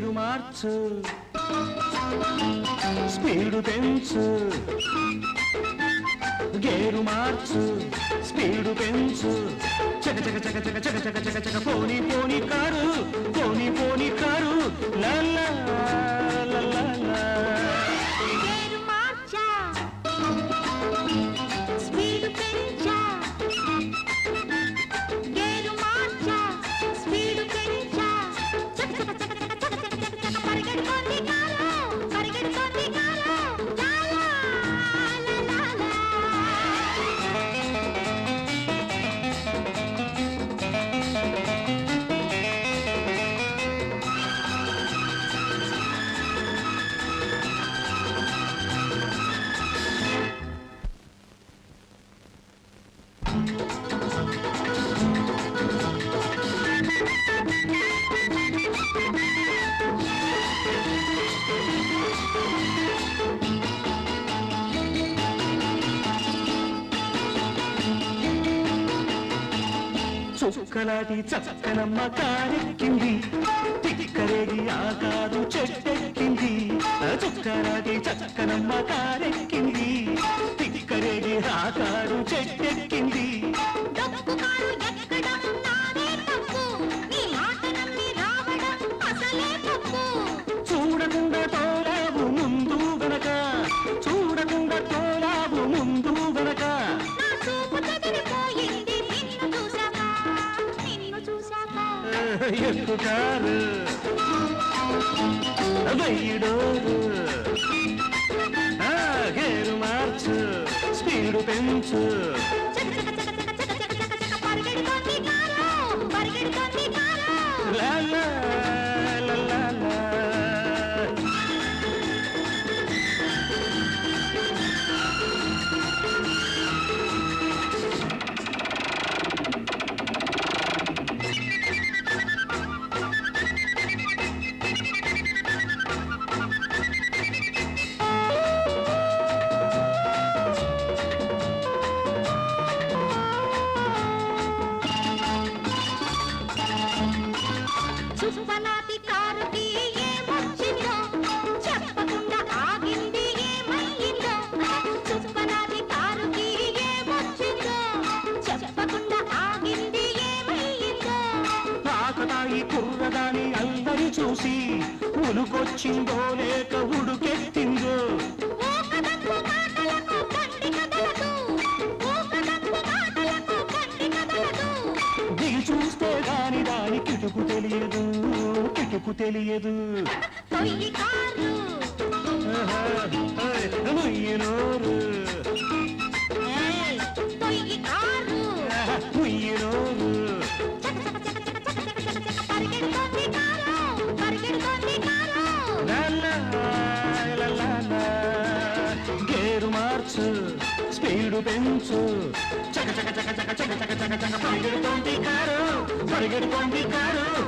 పేరు మార్చు. స్పీడు పెంచు. గేరు మార్చు. స్పీడు పెంచు. చక చక చక చక చక చక చక చక పో. చుక్కలాటి చక్కనమ్మ కారెక్కింది తిక్కరేగి ఆకారు చెట్టెక్కింది. చుక్కలాటి చక్కనమ్మ కారెక్కింది తిక్కరేగి ఆకారు చెట్టెక్కింది. ಎತ್ತು ಕಾರು ಬೈಡೋರು చుప్పనాటి కారుకి ఏమొచ్చిందో? చెప్పకుండా ఆగింది ఏమయ్యిందో చుప్పనాటి కారుకి ఏమొచ్చిందో? చెప్పకుండా ఆగింది ఏమయ్యిందో ఆకతాయి కుర్రదాని అందరి చూసి ఉలుకొచ్చిందో లేక ఉడుకెత్తిందో? కారు లా లా లా లా లా. గేరు మార్చు స్పీడు పెంచు చక చక చక చక చక చక చక చక పరిగెడుతోంది కారు పరిగెడుతోంది కారు.